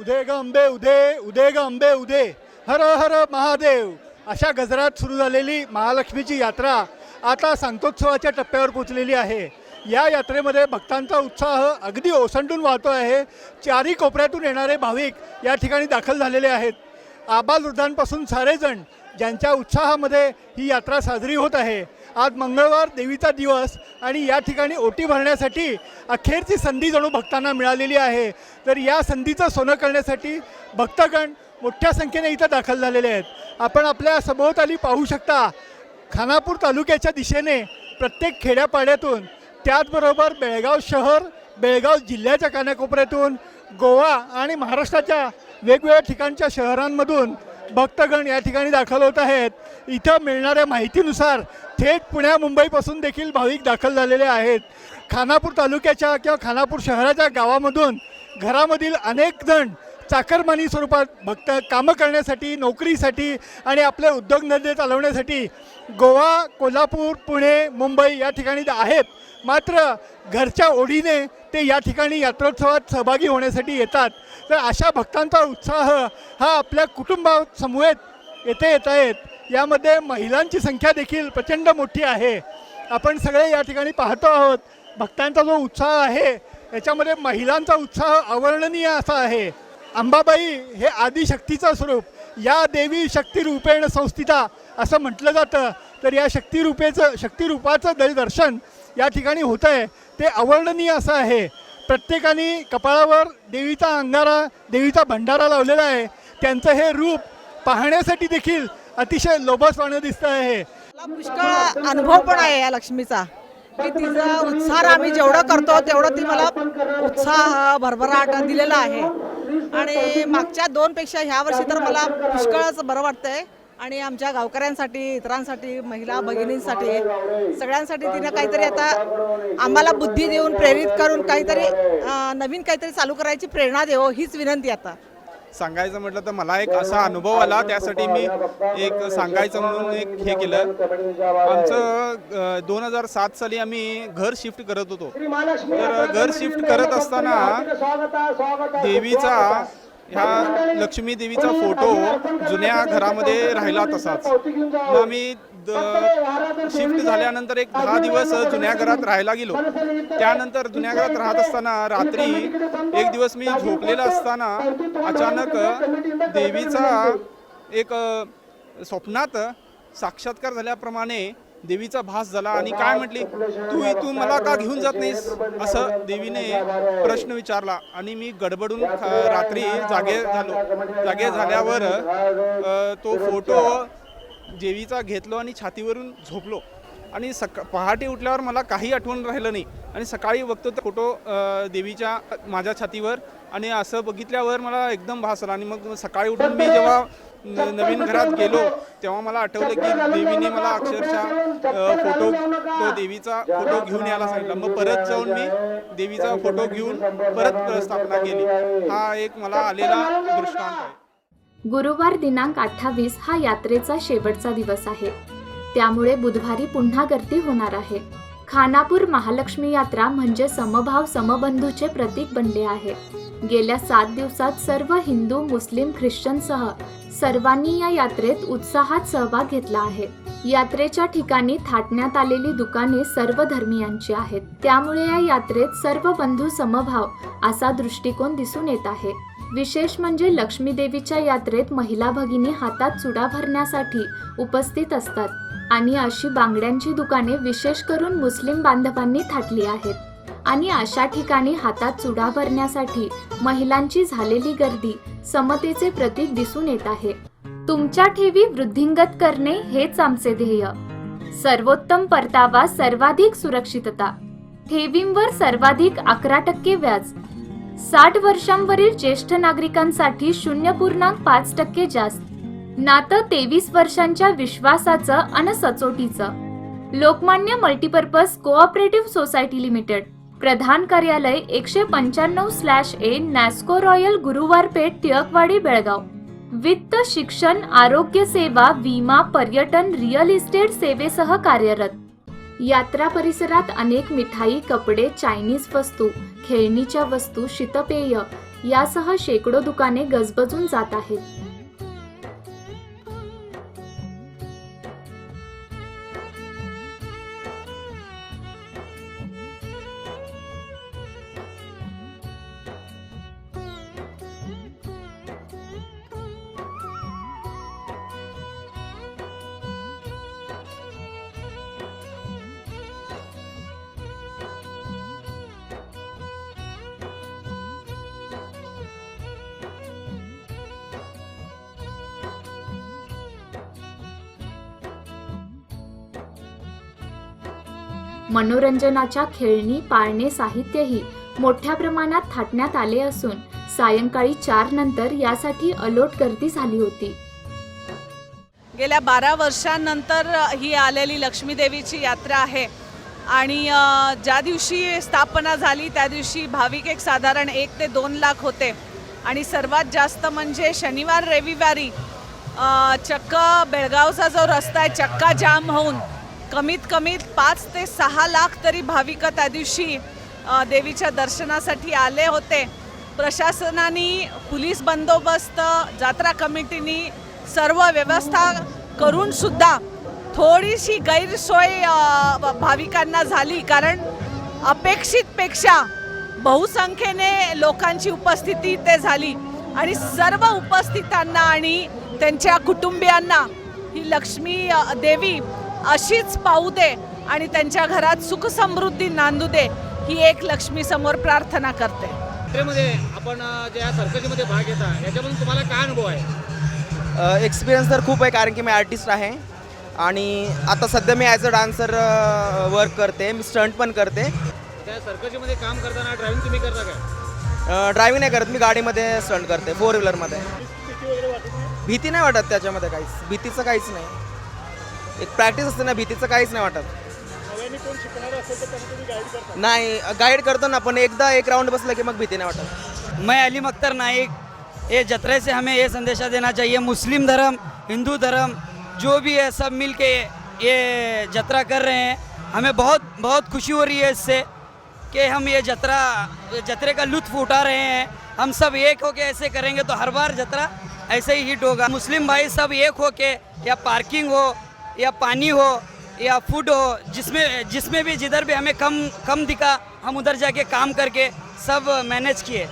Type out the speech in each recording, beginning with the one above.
उदे ग अंबे उदे उदे ग अंबे उदे. हर हर महादेव. अशा गजरात सुरू झालेली महालक्ष्मीची यात्रा आता सांगतोत्सवाच्या टप्प्यावर पोचलेली आहे. या यात्रेमध्ये भक्तांचा उत्साह अगदी ओसंडून वाहतो आहे. चारी कोपऱ्यातून येणारे भाविक या ठिकाणी दाखल झालेले आहेत. आबालवृद्धांपासून सारेजण ज्यांच्या उत्साहामध्ये ही यात्रा साजरी होत आहे. आज मंगळवार देवीचा दिवस आणि या ठिकाणी ओटी भरण्यासाठी अखेरची संधी जणू भक्तांना मिळालेली आहे. तर या संधीचं सोनं करण्यासाठी भक्तगण मोठ्या संख्येने इथं दाखल झालेले आहेत. आपण आपल्या सभोवताली पाहू शकता खानापूर तालुक्याच्या दिशेने प्रत्येक खेड्यापाड्यातून त्याचबरोबर बेळगाव शहर बेळगाव जिल्ह्याच्या कानाकोपऱ्यातून गोवा आणि महाराष्ट्राच्या वेगवेगळ्या ठिकाणच्या शहरांमधून भक्तगण या ठिकाणी दाखल होत आहेत. इथं मिळणाऱ्या माहितीनुसार थेट पुण्या मुंबईपासून देखील भाविक दाखल झालेले आहेत. खानापूर तालुक्याच्या किंवा खानापूर शहराच्या गावामधून घरामधील अनेक जण चाकरमानी स्वरूपात भक्त कामं करण्यासाठी नोकरीसाठी आणि आपले उद्योगधंदे चालवण्यासाठी गोवा कोल्हापूर पुणे मुंबई या ठिकाणी आहेत. मात्र घरच्या ओढीने ते या ठिकाणी यात्रोत्सवात सहभागी होण्यासाठी येतात. तर अशा भक्तांचा उत्साह हा आपल्या कुटुंबासमूहेत येथे येत आहेत. यामध्ये महिलांची संख्या देखील प्रचंड मोठी आहे. आपण सगळे या ठिकाणी पाहतो आहोत. भक्तांचा जो उत्साह आहे याच्यामध्ये महिलांचा उत्साह अवर्णनीय असा आहे. अंबाबाई हे आदिशक्तीचं स्वरूप. या देवी शक्तिरूपेण संस्थिता असं म्हटलं जातं. तर या शक्तिरूपेचं शक्तिरूपाचं द- दर्शन या ठिकाणी होतं आहे ते अवर्णनीय असं आहे. प्रत्येकाने कपाळावर देवीचा अंगारा देवीचा भंडारा लावलेला आहे. त्यांचं हे रूप पाहण्यासाठी देखील अतिशय लोभसवाणं दिसतं आहे मला पुष्कळ अनुभव पण आहे या लक्ष्मीचा की तिचा उत्साह आम्ही जेवढं करतो तेवढं ती मला उत्साह भरभराट दिलेला आहे. आणि मागच्या दोन पेक्षा ह्या वर्षी तर मला पुष्कळच बरं वाटतंय. आणि आमच्या गावकऱ्यांसाठी इतरांसाठी महिला भगिनींसाठी सगळ्यांसाठी तिनं काहीतरी आता आम्हाला बुद्धी देऊन प्रेरित करून काहीतरी नवीन काहीतरी चालू करायची प्रेरणा देवो हीच विनंती आता. सांगायचं म्हटलं तर मला एक असा अनुभव आला त्यासाठी मी एक सांगायचं म्हणून एक हे केलं. आमचं दोन हजार सात साली आम्ही घर शिफ्ट करत होतो. तर घर शिफ्ट करत असताना देवीचा ह्या लक्ष्मी देवीचा फोटो जुन्या घरामध्ये राहिला तसाच. मग आम्ही शिफ्ट झाल्यानंतर एक दहा दिवस जुन्या घरात राहायला गेलो. त्यानंतर जुन्या घरात राहत असताना रात्री एक दिवस मी झोपलेला असताना अचानक देवीचा एक स्वप्नात साक्षात्कार झाल्याप्रमाणे देवीचा भास झाला आणि काय म्हटली? तू इथून मला का घेऊन जात नाहीस? असं देवीने प्रश्न विचारला आणि मी गडबडून रात्री जागे झालो. जागे झाल्यावर तो फोटो देवीचा घेतलो आणि छातीवरून झोपलो. आणि सका पहाटे उठल्यावर मला काही आठवण राहिलं नाही. आणि सकाळी बघतो तर फोटो देवीच्या माझ्या छातीवर आणि असं बघितल्यावर मला एकदम भास आला. आणि मग सकाळी उठून मी जेव्हा न- नवीन घरात गेलो तेव्हा मला आठवलं की देवीने मला अक्षरशः फोटो तो देवीचा फोटो घेऊन यायला सांगितलं. मग परत जाऊन मी देवीचा फोटो घेऊन परत स्थापना केली. हा एक मला आलेला दृष्टांत आहे. गुरुवार दिनांक अठ्ठावीस हा यात्रेचा शेवटचा दिवस आहे. त्यामुळे बुधवारी पुन्हा गर्दी होणार आहे. खानापूर महालक्ष्मी यात्रा म्हणजे समभाव समबंधूचे प्रतीक बनले आहे. गेल्या सात दिवसात सर्व हिंदू मुस्लिम ख्रिश्चनसह सर्वांनी या यात्रेत उत्साहात सहभाग घेतला आहे. यात्रेच्या ठिकाणी थाटण्यात आलेली दुकाने सर्व धर्मियांची आहेत. त्यामुळे या यात्रेत सर्व बंधू समभाव असा दृष्टिकोन दिसून येत आहे. विशेष म्हणजे लक्ष्मीदेवीच्या यात्रेत महिला भगिनी हातात चुडा भरण्यासाठी उपस्थित असतात. आणि अशी बांगड्यांची दुकाने विशेष करून मुस्लिम बांधवांनी थाटली आहेत. आणि अशा ठिकाणी हातात चुडा भरण्यासाठी महिलांची झालेली गर्दी समतेचे प्रतीक दिसून येत आहे. तुमच्या ठेवी वृद्धिंगत करणे हेच आमचे ध्येय. सर्वोत्तम परतावा सर्वाधिक सुरक्षितता. ठेवींवर सर्वाधिक अकरा टक्के व्याज. साठ वर्षांवरील ज्येष्ठ नागरिकांसाठी शून्य पूर्णांक पाच टक्के जास्त. नातं तेवीस वर्षांच्या विश्वासाचं अन सचोटीचं. Lokmanya multipurpose cooperative society limited प्रधान कार्यालय एकशे पंच्याण्णव स्लॅश ए नॅस्को रॉयल गुरुवार पेठ टिळकवाडी बेळगाव. वित्त शिक्षण आरोग्य सेवा विमा पर्यटन रिअल इस्टेट सेवेसह कार्यरत. यात्रा परिसरात अनेक मिठाई कपडे चायनीज वस्तू खेळणीच्या वस्तू शीतपेय यासह शेकडो दुकाने गजबजून जात आहेत. मनोरंजनाच्या खेळणी पाळणे साहित्यही मोठ्या प्रमाणात थाटण्यात आले असून सायंकाळी चार नंतर यासाठी अलोट गर्दी झाली होती. गेल्या बारा वर्षांनंतर ही आलेली लक्ष्मीदेवीची यात्रा आहे. आणि ज्या दिवशी स्थापना झाली त्या दिवशी भाविक एक साधारण एक ते दोन लाख होते. आणि सर्वात जास्त म्हणजे शनिवार रविवारी चक्क बेळगावचा जो रस्ता आहे चक्का जाम होऊन कमीत कमीत पाच ते सहा लाख तरी भाविक त्या दिवशी देवीच्या दर्शनासाठी आले होते. प्रशासनाने पोलीस बंदोबस्त जात्रा कमिटीनी सर्व व्यवस्था करून सुद्धा थोडीशी गैरसोय भाविकांना झाली. कारण अपेक्षितपेक्षा बहुसंख्येने लोकांची उपस्थिती ते झाली. आणि सर्व उपस्थितांना आणि त्यांच्या कुटुंबियांना ही लक्ष्मी देवी अशीच पाहू दे आणि त्यांच्या घरात सुख समृद्धी नांदू दे ही एक लक्ष्मी समोर प्रार्थना करते. यात्रेमध्ये आपण सर्कसमध्ये भाग घेता याच्यामधून तुम्हाला काय अनुभव आहे? एक्सपिरियन्स तर खूप आहे कारण की मी आर्टिस्ट आहे. आणि आता सध्या मी ॲज अ डान्सर वर्क करते मी स्टंट पण करते. त्या सर्कसमध्ये काम करताना ड्रायव्हिंग तुम्ही करता काय? ड्रायव्हिंग नाही करत मी गाडीमध्ये स्टंट करते फोर व्हीलरमध्ये भीती नाही वाटत त्याच्यामध्ये काहीच भीतीचं काहीच नाही. एक प्रॅक्टिस असते ना भीतीचं काहीच नाही वाटत. नाही गाईड करतो ना पण एकदा एक राऊंड बसलं की मग भीती नाही वाटत. मैं अलीम अख्तर नाइक ये जतरे से हमें ये संदेशा देना चाहिए मुस्लिम धर्म हिंदू धर्म जो भी है सब मिल के ये जतरा कर रहे हैं। हमें बहुत बहुत खुशी हो रही है इससे कि हम ये जतरा जतरे का लुत्फ उठा रहे हैं। हम सब एक होके ऐसे करेंगे तो हर बार जतरा ऐसे ही हिट होगा। मुस्लिम भाई सब एक होके या पार्किंग हो या पानी हो या फ़ूड हो जिसमें जिसमें भी जिधर भी हमें कम कम दिखा हम उधर जाके काम करके सब मैनेज किए।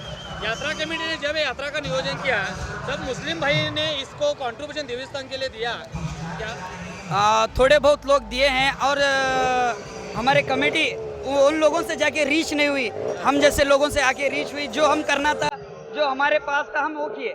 यात्रा कमेटी ने जब यात्रा का नियोजन किया तब मुस्लिम भाई ने इसको कंट्रीब्यूशन देवस्थान के लिए दिया। क्या? आ, थोड़े बहुत लोग दिए हैं और आ, हमारे कमेटी उन लोगों से जाके रीच नहीं हुई। हम जैसे लोगों से आके रीच हुई जो हम करना था जो हमारे पास था हम वो किए।